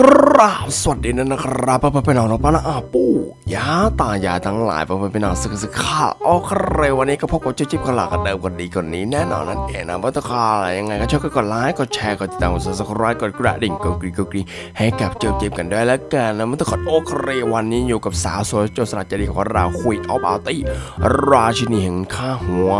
กราบสวัสดีนะนะครับพ่อพี่น้องน้องป้านะอาปู่ยาตายาทั้งหลายพ่อพี่น้องสึกสึกข้าโอเควันนี้ก็พบกับเจ๊จิ๊บกันหลักกันเดิมกันดีกันนี้แน่นอนนั่นเองนะพ่อตะคาอะไรยังไงก็ช่วยกันกดไลค์กดแชร์กดติดตามกดซับสไครต์กดกระดิ่งกดกรีกดกรีให้กับเจ๊จิ๊บกันด้วยแล้วกันนะมันต้องขอโอเควันนี้อยู่กับสาวสวยโจสลัดใจดีของเราคุยออฟอาร์ตี้ราชินีแห่งค่าหัว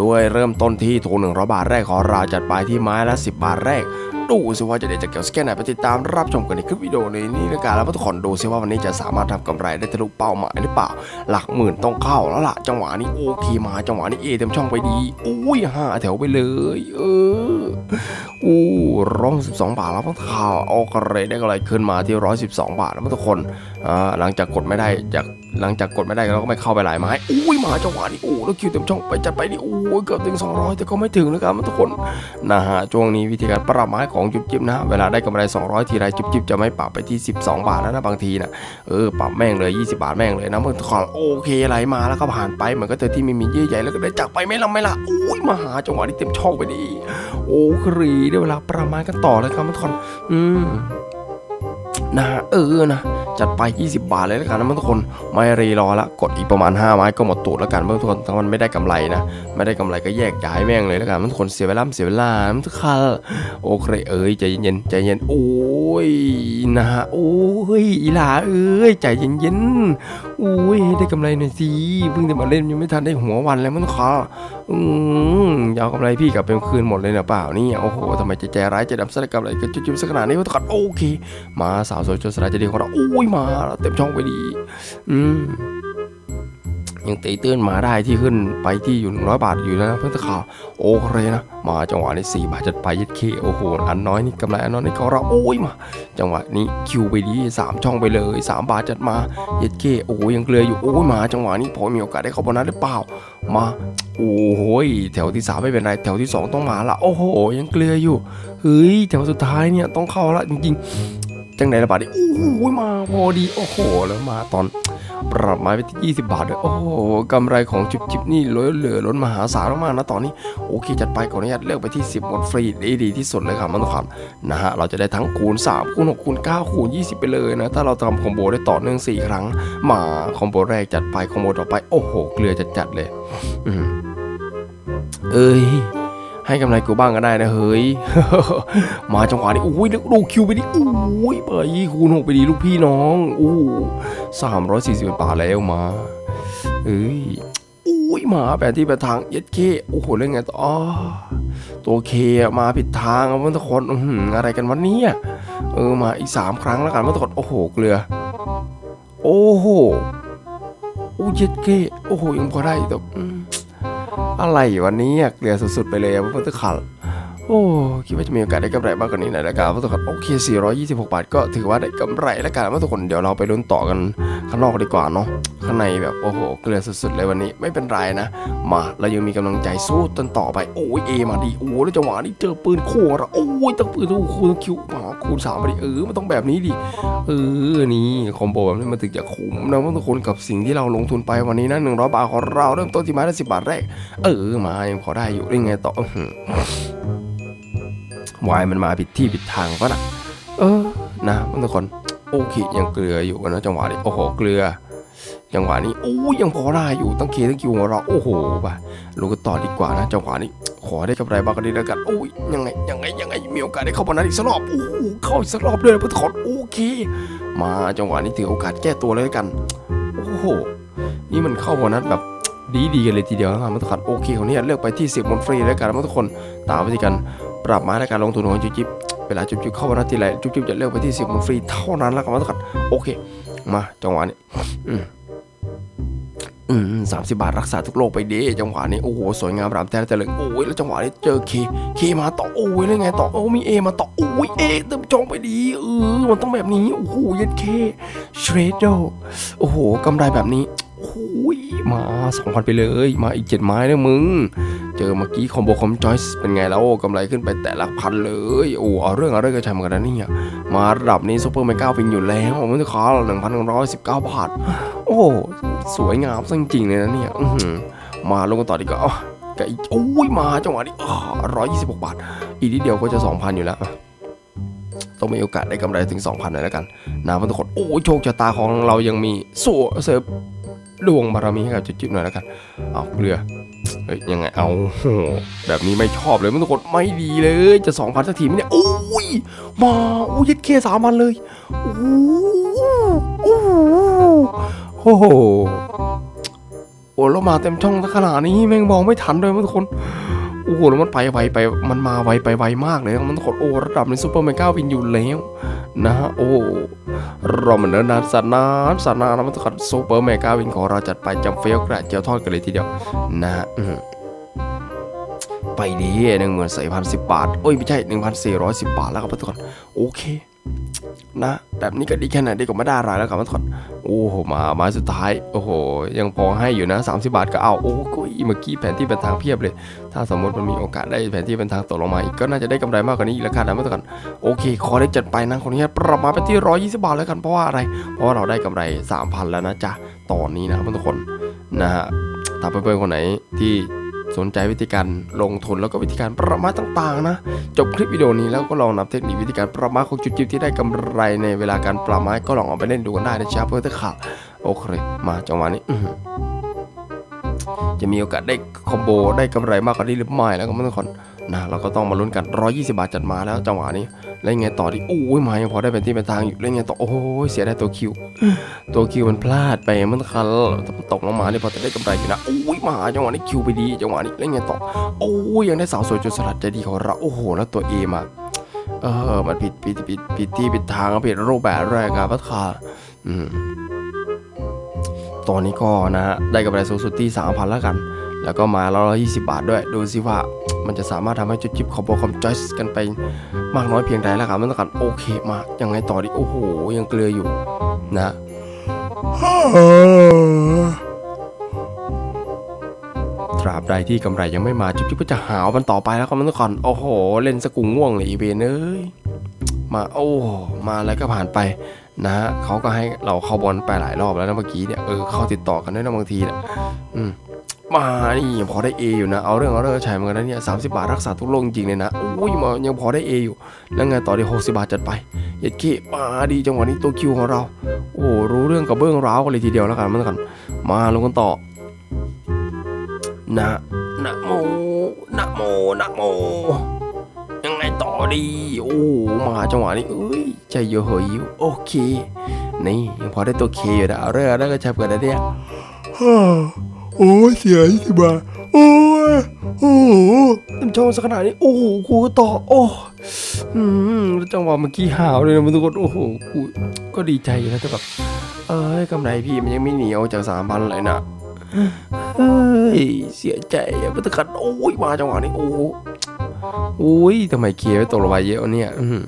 ด้วยเริ่มต้นที่ถูกหนึ่งร้อยบาทแรกของเราจัดไปที่ไม้ละ10บาทแรก ดูสิว่าจะได้จากเกี่ยวสแกนไหนไปติดตามรับชมกันในคลิปวิดีโอในนี้นะการแล้วทุกคนดูสิว่าวันนี้จะสามารถทำกำไรได้ทะลุเป้าหมายหรือเปล่า หลักหมื่นต้องเข้าแล้วล่ะจังหวะนี้โอเคมาจังหวะนี้เอเต็มช่องไปดีอุ้ยห้าแถวไปเลย เอออู้ร้องสิบสองบาทแล้วต้องข่าวโอเคได้กำไรขึ้นมาที่ร้อยสิบสองบาทแล้วทุกคนอ่าหลังจากกดไม่ได้จากหลังจากกดไม่ได้เราก็ไม่เข้าไปหลายไม้อุ้ยมาจังหวะนี้โอ้แล้วคิวเต็มช่องไปจัดไปดิโอ้เกือบถึง200แต่ก็ไม่ถึงนะครับทุกคนนะฮะช่วงนี้วิธีการปรับไม้ของจุ๊บจิ๊บนะเวลาได้กำไร 200 ทีไรจุ๊บจิ๊บจะไม่ปรับไปที่ 12 บาทแล้วนะบางทีนะเออปรับแม่งเลย 20 บาทแม่งเลยนะเมื่อขอโอเคไหลมาแล้วก็ผ่านไปเหมือนก็เจอที่มีมีเยื่อใยแล้วก็ได้จากไปไม่ละไม่ละอุ้ยมาหาจังหวะที่เต็มช่องไปดีโอ้ครีได้เวลาประมาณกันต่อเลยครับทุกคนอืมนะเออนะ จัดไป 20 บาทเลยแล้วกันนะทุกคนไม่รีรอละกดอีกประมาณ 5 ไม้ก็หมดตูดแล้วกันเมื่อทุกคนถ้ามันไม่ได้กำไรนะ ไม่ได้กำไรก็แยกย้ายแม่งเลยแล้วกันมันทุกคนเสียเวลาเสียเวลามันทุกคันโอเคเอ้ยใจเย็นใจเย็นโอ้ยนะฮะโอ้ยอีหลาเอ้ยใจเย็นๆอุ้ยได้กำไรหน่อยสิเพิ่งจะมาเล่นยังไม่ทันได้หัววันเลยมันทุกคนอืมอยาวกำไรพี่กลับไปคืนหมดเลยนะเปล่านี่โอ้โหทำไมใจใจร้ายใจดำซะได้กำไรกันจุ๊บๆสักขนาดนี้มันทุกคนโอเค มาสาวสวยจนสลายใจดีของเราโอ้ยมาเต็มช่องไปดี อืมยังตีตื้นมาได้ที่ขึ้นไปที่อยู่ 100 บาทอยู่แล้วนะเพื่อนตะข่าวโอเคนะ มาจังหวะนี้4บาทจัดไปยัดเคโอ้โหอันน้อยนี่กำไรอันน้อยนี่ของเราโอ้ยมา จังหวะนี้คิวไปดีสามช่องไปเลย 3 บาทจัดมาเย็ดเคโอ้ยังเกลืออยู่โอ้ยมา จังหวะนี้พอมีโอกาสได้เข้าโบนัสหรือเปล่ามาโอ้โหยแถวที่สามไม่เป็นไรแถวที่สองต้องมาละโอ้โหยังเกลืออยู่เฮ้ยแถวสุดท้ายเนี่ยต้องเข้าละจริงๆ จังไหนละบาทนี้โอ้โหมาพอดี โอ้โห แล้วมาตอนปรับม้ไปที่ 20 บาทด้วยโอ้โหกำไรของจุบจิบนี่ล้นเหลือล้นมหาศาลมากๆนะตอนนี้ โอเค จัดไปขออนุญาตเลือกไปที่ 10หมดฟรีได้ดีที่สุดเลยครับมันต้องครับนะฮะ เราจะได้ทั้งคูณ 3 คูณ 6 คูณ 9 คูณ 20 ไปเลยนะ ถ้าเราทำคอมโบได้ต่อเนื่อง 4 ครั้ง มาคอมโบแรกจัดไปคอมโบต่อไป โอ้โห เกลือจัดๆเลยอเอ้ย ให้กำไรกูบ้างก็ได้นะเฮ้ย มาจังหวะนี้โอ้ยดูคิวไปดิโอ้ยไปคูณหกไปดีลูกพี่น้องโอ้สามร้อยสี่สิบบาทแล้วมาเอ้ยโอ้ยมาแปดที่แปดทางเย็ดเคโอ้โหเรื่องไงต่ออตัวเคมาผิดทางอะเพื่อนทุกคนอื้อหือะไรกันวันนี้เออมาอีกสามครั้งแล้วกันเพื่อนทุกคนโอ้โหเกลือ โอ้โหโอ้เย็ดเคโอ้โหยังพอได้แต่ อะไรวันนี้เกลียดสุดๆไปเลยอะพุทธคันโอ้คิดว่าจะมีโอกาสได้กำไรมากกว่านี้นะนะครับพุทธคันโอเค 426 บาทก็ถือว่าได้กำไรแล้วกันว่าทุกคนเดี๋ยวเราไปลุ้นต่อกันข้างนอกดีกว่าเนาะ ข้างในแบบโอ้โห เกลือสุดๆเลยวันนี้ไม่เป็นไรนะ มาเรายังมีกำลังใจสู้จนต่อไป โอ้ยเอมาดีโอ้แล้วจังหวะนี้เจอปืนคู่เราโอ้ยตั้งปืนตู้คูณคิวมาคูณสามมาดิเออมันต้องแบบนี้ดิเออนี่คอมโบแบบนี้มันถึงจะคุ้มนะทุกคนกับสิ่งที่เราลงทุนไปวันนี้นะหนึ่งร้อยบาทของเราเริ่มต้นที่ไม้ละสิบบาทแรก เออมายังพอได้อยู่ได้ไงต่ออื้อหือวายมันมาผิดที่ผิดทางก็นะเออนะทุกคนโอเคยังเกลืออยู่นะจังหวะนี้โอ้โหเกลือ จังหวะนี้โอ้ยยังพอได้อยู่ตั้งเคตั้งคิวของเราโอ้โหไปลูกกันต่อดีกว่านะจังหวะนี้ ขอได้กำไรบ้างก็ดีแล้วกันโอ้ยยังไงยังไงยังไงมีโอกาสได้เข้ามานั้นอีกสักรอบโอ้โหเข้าอีกสักรอบเลยนะพื่อนทุกคนโอเค มาจังหวะนี้ถือโอกาสแก้ตัวเลยด้วกันโอ้โหนี่มันเข้าวันนั้นแบบดีดีกันเลยทีเดียวนะครับทุกคนโอเคของนี้เลือกไปที่10มนฟรีแล้วกันทุกคนตามวิธีการปรับม้และการลงทุนของจุ๊บจิ๊บเวลาจุ๊บจิ๊บเข้าวันนั้นทีไรจุ๊บจิ๊บจะเลือกไปที่10มนฟรีเท่านั้นแล้วกันทุกคนโอเค มาจังหวะนี้ อืมสามสิบบาทรักษาทุกโรคไปดีจังหวะนี้โอ้โหสวยงามรามแท้แต่เลยโอ้ยแล้วจังหวะนี้เจอเคเคมาต่อโอ้ยแล้วไงต่อโอ้มีเอมาต่อโอ้ยเอเติมจองไปดีเออมันต้องแบบนี้โอ้โหยัดเคเชรดโดโอ้โหกำไรแบบนี้โอ้ยมาสองพันไปเลย มาอีกเจ็ดไม้นะมึง เจอเมื่อกี้คอมโบคอมจอยส์เป็นไงแล้วกำไรขึ้นไปแต่ละพันเลยโอ้เอาเรื่องเอาเรื่องกระชัยเหมือนกันนะเนี่ยมาระดับนี้ซูเปอร์เมก้าวินอยู่แล้วมันจะขอหนึ่งพันหนึ่งร้อยสิบเก้าบาทโอ้สวยงามจริงๆเลยนะเนี่ยมาลงกันต่อดีกว่ากับอีกโอ้ยมาจังหวะนี้ร้อยยี่สิบหกบาท อีกนิดเดียวก็จะสองพันอยู่แล้วต้องมีโอกาสได้กำไรถึง 2,000หน่อยแล้วกันนะเพื่อนทุกคนโอ้โชคชะตาของเรายังมีสู้เสิร์ฟดวงบารมีให้กับจิ๊บๆหน่อยแล้วกัน เอาเกลือ เฮ้ยยังไงเอาแบบนี้ไม่ชอบเลยเพื่อนทุกคนไม่ดีเลย จะสองพันสักทีไหมเนี่ยโอ้ยมาโอ้ยเคสามพันเลยโอ้โหโอ้โหโอ้โหโอ้แล้วมาเต็มช่องขนาดนี้แม่งมองไม่ทันเลยเพื่อนทุกคน โอ้โหแล้วมันไปไวไปมันมาไวไปไวมากเลยมันกดโอ้ระดับในซูเปอร์เมกาวินอยู่แล้วนะฮะโอ้รอมันเดินนานสันนานสันนานนะมันกดซูเปอร์เมกาวินของเราจัดไปจำเฟี้ยวกระเจียวทอดกันเลยทีเดียวนะฮะไปดีหนึ่งหมื่นสี่พันสิบบาทโอ้ยไม่ใช่หนึ่งพันสี่ร้อยสิบบาทแล้วครับทุกคนโอเค นะ แบบนี้ก็ดีแค่ไหนดีกว่าไม่ได้อะไรแล้วครับทุกคนโอ้โหมาไมาสุดท้าย โอ้โห ยังพอให้อยู่นะ 30 บาทก็เอาโอ้โหเมื่อกี้แผนที่เป็นทางเพียบเลย ถ้าสมมติมันมีโอกาสได้แผนที่เป็นทางตกลงมาอีกก็น่าจะได้กำไรมากกว่านี้อีกแล้วกันนะมื่อก่อนโอเค ขอได้จัดไปนะคนนี้ปรับมาณเป็นที่ 120 บาทแล้วกันเพราะว่าอะไร เพราะว่าเราได้กำไร 3,000 แล้วนะจ๊ะตอนนี้นะทุกคนนะฮะถ้าเพื่อนๆคนไหนที่ สนใจวิธีการลงทุนแล้วก็วิธีการประมาทต่างๆนะ จบคลิปวิดีโอนี้แล้วก็ลองนำเทคนิควิธีการประมาทของจุดจิบที่ได้กำไรในเวลาการประมาทก็ลองเอาไปเล่นดูกันได้นะจ๊ะเพื่อถ้าขาโอเค มาจังหวะนี้จะมีโอกาสได้คอมโบได้กำไรมากกว่านี้หรือไม่แล้วก็ไม่ต้องคนนะเราก็ต้องมาลุ้นกัน 120 บาทจัดมาแล้วจังหวะนี้ แล้วยังไงต่อดิโอ้ยมายังพอได้เป็นที่เป็นทางอยู่แล้วยังไงต่อโอ้ยเสียได้ตัวคิว ตัวคิวมันพลาดไปมันคันตกลงมาเนี่ยพอจะได้กำไรอยู่นะโอ้ยมาจังหวะนี้คิวไปดีจังหวะนี้แล้วยังไงต่อโอ้ยยังได้สาวสวยจุดสลัดใจดีของเราโอ้โหแล้วตัวเอมาเออมันผิดผิดผิดผิดที่ผิดทางผิดรูปแบบแรกครับพัทคาอืมตอนนี้ก็นะฮะได้กำไรสูงสุดที่3,000แล้วกัน แล้วก็มาล้ว120 บาทด้วย ดูสิว่ามันจะสามารถทำให้จุดจิบคอมโบคอมจอยส์กันไปมากน้อยเพียงใดแล้วครับมันต้องการโอเคมากยังไงต่อดีโอ้โหยังเกลืออยู่นะตราบใดที่กำไรยังไม่มาจุ๊บจิบก็จะหาวมันต่อไปแล้วครับมันทุกคนโอ้โห เล่นสกุงง่วงเลยอีเวนเอ้ยมาโอ้มาแล้วก็ผ่านไปนะฮะเขาก็ให้เราเข้าบอลไปหลายรอบแล้วนะเมื่อกี้เนี่ยเออเข้าติดต่อกันด้วยนะบางทีเนี่ยอืม มานี่ยังพอได้เออยู่นะ เอาเรื่องเอาเรื่องใช้เหมือนกันนะเนี่ยสาบาทรักษาทุกโรคจริงเลยนะอุ้ยมายังพอได้เออยู่ แล้วไงต่อดีหกสิบาทจัดไปเย็ดขี้มาดีจังหวะนี้ตัวคิวของเรา โอ้รู้เรื่องกับเบื้องร้าวกันเลยทีเดียวแล้วกันมันกัน มาลงกันต่อนะนะโมนะโมนะโม ยังไงต่อดี โอ้มาจังหวะนี้เอ้ยใจเยอะเหยอยู่โอเค นี่ยังพอได้ตัวเคอยู่นะเอาเรื่องแล้วก็ชับกันนะเนี่ย โอ้เสียยี่สิบบาทโอ้ยโอ้โหเต็มช่องสักขนาดนี้ โอ้โหครูก็ต่อ โอ้อืมแล้วจังหวะเมื่อกี้หาวเลยนะมันทุกคน โอ้โหครูก็ดีใจนะแต่แบบ เอ้ยกำไรพี่มันยังไม่เหนียวจากสามพันเลยนะเฮ้ยเสียใจอะมันตะขัดโอ้ยมาจังหวะนี้ โอ้โอ้ยทำไมเคลียร์ไปตกลงไปเยอะเนี่ยอืม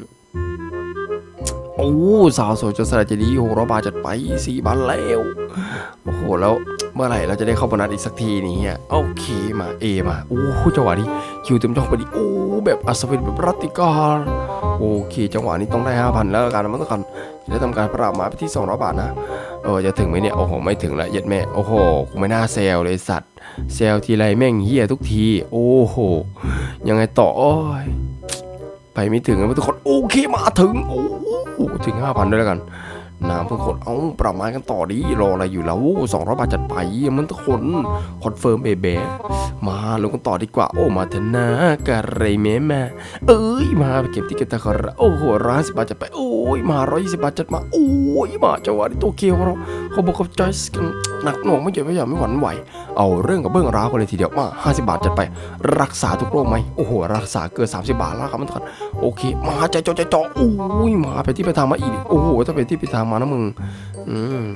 โอ้สาวสวยจนสลัดจะดีหกร้อยบาทจัดไปสี่พันแล้ว โอ้โห แล้ว เมื่อไหร่เราจะได้เข้าโบนัสอีกสักทีนี้โอเคมาเอมาโอ้โหจังหวะนี้คิวเต็มช่องไปดิโอ้แบบอัศวินแบบรัติการโอเค จังหวะนี้ต้องได้ห้าพันแล้วกันมันต้องกันจะทำการปรับมาไปที่สองร้อยบาทนะเออจะถึงไหมเนี่ยโอ้โหไม่ถึงละเย็ดแม่โอ้โหกูไม่น่าเซลเลยสัตว์เซลทีไรแม่งเฮียทุกที โอ้โหยังไงต่อโอ้ยไปไม่ถึงนะทุกคนโอเคมาถึงโอ้ถึงห้าพันด้วยแล้วกัน น้ำทุกคนเอาประมาณกันต่อดีรออะไรอยู่แล้วสองร้อยบาทจัดไปมันทุกคนคอนเฟิร์มเบเบมาลงกันต่อดีกว่า โอ้มาเถอะนะกะไรแม่แม่เอ้ยมาเก็บที่เก็บตะคระโอ้โหร้อยสิบบาทจัดไปโอ้ยมาร้อยยี่สิบบาทจัดมาโอ้ยมาจังหวะนี้ตัวเกียวเราเขาบอกเขาจอยส์กันหนักหน่วงไม่เจ็บไม่หย่อนไม่หวั่นไหว เอาเรื่องกับเบื้องร้าวกันเลยทีเดียวมา50บบาทจัดไป รักษาทุกโรคไหมโอ้โหรักษาเกิน30บบาทแล้วครับมันทุกคนโอเค มาใจจอใจจอโอ้ยมาไปที่ไปทางมาอีกโอ้โหถ้าเป็นที่ไปทางมานะมึง อืม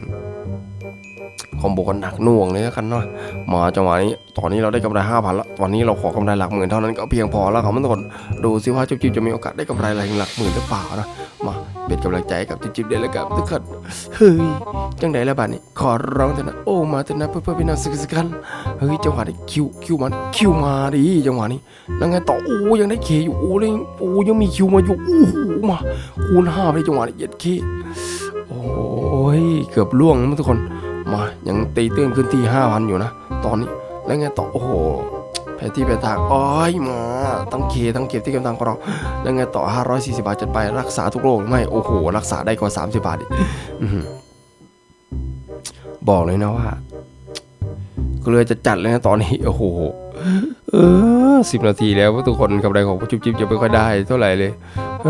คอมโบกันหนักหน่วงเลยกันเนาะมาจังหวะนี้ ตอนนี้เราได้กำไรห้าพันแล้วตอนนี้เราขอกำไรหลักหมื่นเท่านั้นก็เพียงพอแล้วครับทุกคนดูซิว่าจิ๊บๆจะมีโอกาสได้กำไรอะไรหลักหมื่นหรือเปล่านะมาเป็นกำลังใจกับจิ๊บๆได้แล้วกันทุกคนเฮ้ยจังไดละบาดนี้ ขอร้องเถอะนะโอ้มาเถอะนะเพื่อเพื่อพี่น้องสึกสึกกันเฮ้ยจังหวะนี้คิวคิวมันคิวมาดิจังหวะนี้แล้วไงต่อโอ้ยังได้เคอยู่โอ้เลยโอ้ยังมีคิวมาอยู่โอ้โหมาคูณห้าไปจังหวะนี้เย็ดเค โอ้ยเกือบล่วงนะทุกคน มายังตีตื้นขึ้นที่ห้าพันอยู่นะ ตอนนี้แล้วไงต่อโอ้โหแผนที่ไปทางอ้อยมาตั้งเคตั้งเก็บที่กำลังของเราแล้วไงต่อ 540 บาทจัดไปรักษาทุกโรคไม่โอ้โห รักษาได้กว่า 30 บาทอีกบอกเลยนะว่าเกลือจะจัดเลยนะตอนนี้โอ้โหเออสิบนาทีแล้วว่าทุกคนกำไรของผู้จุ๊บจิ๊บจะไม่ค่อยได้เท่าไหร่เลยเ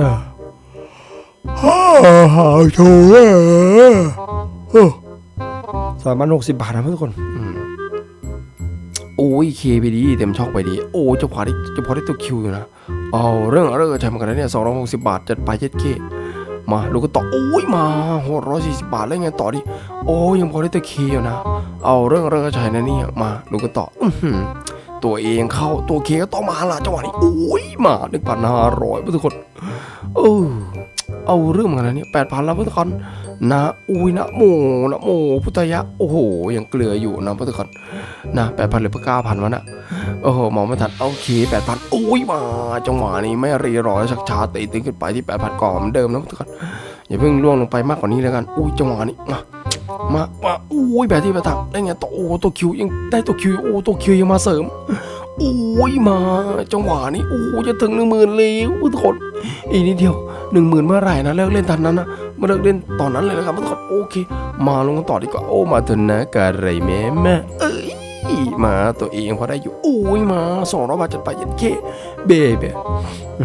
ฮ่าฮ่าโถเอ้ยเอสามพันหกสิบบาทนะทุกคนโอ้ยเคไปดีเต็มช่องไปดี โอ้เจะพอได้เจะพอได้ตัวคิวอยู่นะเอาเรื่องเรื่องใช่เหมือนกันนะเนี่ยสองร้อยหกสิบบาทจัดไปเจ็ดเคมาลูกก็ต่อโอ้ยมาหกร้อยสี่สิบบาทแล้วไงต่อดิโอ้ยังพอได้ตัวเคอยู่นะเอาเรื่องเรื่องใช่นะเนี่ยมาลูกก็ต่ออื้อหือตัวเองเข้าตัวเคก็ต้องมาละจังหวะนี้โอ้ยมาหนึ่งพันห้าร้อยทุกคนเออ เอาเรื่องเหมือนกันนะเนี่ยแปดพันแล้วทุกคนนะอุ้ยนะโมนะโมพุทธยะโอ้โหยังเกลืออยู่นะพุทธคนนะแปดพันหรือเก้าพันวะนะโอ้โหมองไม่ทันโอเคแปดพันโอ้ยมาจังหวะนี้ไม่รีรอชักช้าตีตึงขึ้นไปที่แปดพันก่อนเหมือนเดิมนะพุทธคนอย่าเพิ่งล่วงลงไปมากกว่านี้แล้วกันอุ้ยจังหวะนี้มามามาอุ้ยแบบที่แปดทักได้ไงตัวโอ้ตัวคิวยังได้ตัวคิวโอ้ตัวคิวยังมาเสริมโอ้ยมาจังหวะนี้โอ้จะถึงหนึ่งหมื่นแล้วพุทธคนอีกนิดเดียว หนึ่งหมื่นเมื่อไหร่นะเลิกเล่นทันนั้นนะมาเลิกเล่นตอนนั้นเลยนะครับทุกคนโอเค มาลงกันต่อดีกว่าโอ้มาเถอะนะกะไรแม่แม่เอ้ยมาตัวเองพอได้อยู่โอ้ยมาสองร้อยบาทจัดไปยันเคเบเบอ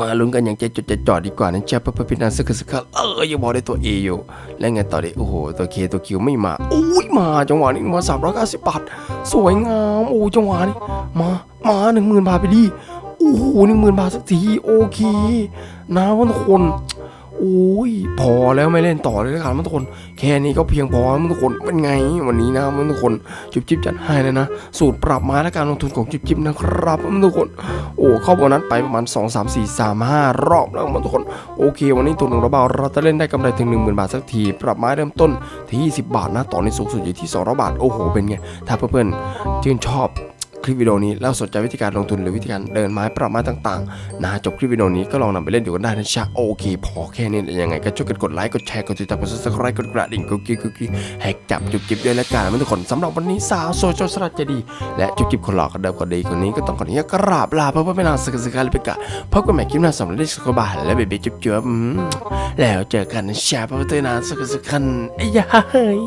มาลุ้นกันอย่างใจจดใจจ่อดีกว่านะจ๊ะเพื่อเพื่อพิจารณาสักสักเออยังบอกได้ตัวเออยู่แล้วไงต่อดีโอ้โหตัวเคตัวคิวไม่มาโอ้ยมาจังหวะนี้มาสามร้อยเก้าสิบบาทสวยงามโอ้จังหวะนี้มามาหนึ่งหมื่นบาทไปดิ โอ้โหหนึ่งหมื่นบาทสักทีโอเคนะทุกคนโอ้ยพอแล้วไม่เล่นต่อเลยนะครับทุกคน แค่นี้ก็เพียงพอแล้วทุกคนเป็นไงวันนี้นะทุกคนจิบจิบจัดให้เลยนะ สูตรปรับไม้และการลงทุนของจิบจิบนะครับทุกคน โอ้เข้าโบนัสไปประมาณ 2 3 4 3 5 รอบแล้วทุกคน โอเค วันนี้ตัวหนึ่งเราเบาเราจะเล่นได้กำไรถึง 1 0,000 บาทสักที ปรับไม้เริ่มต้นที่ 20 บาทนะต่อนนี้สูงสุดอยู่ที่200บาทโอ้โหเป็นไงถ้าเพื่อนๆชื่นชอบ คลิปวิดีโอนี้แล้วสนใจวิธีการลงทุนหรือวิธีการเดินไม้ปรับไม้ต่างๆนะจบคลิปวิดีโอนี้ก็ลองนำไปเล่นดูกันได้นะจ๊ะโอเค พอแค่นี้ยังไงก็ช่วยกันกดไลค์กดแชร์กดติดตามกด subscribe กดกระดิ่งกุ๊กกิ๊กกุ๊กกิ๊กแฮกจับจุบจิบด้วยละกันทุกคนสำหรับวันนี้สาวโซเชียลสลัดจะดี และจุบจิบคนหลอกันเดิมคนดีคนนี้ก็ต้องขออนุญาตกราบลาเพื่อไม่นานสักสักการเลยไปกะพบกันใหม่คลิปหน้าสำหรับได้สุขบาลและเบบีจุบจิบอืมแล้วเจอกันนะจ๊ะเพื่อนๆนสักสักกันไอ้ยาเฮ้ย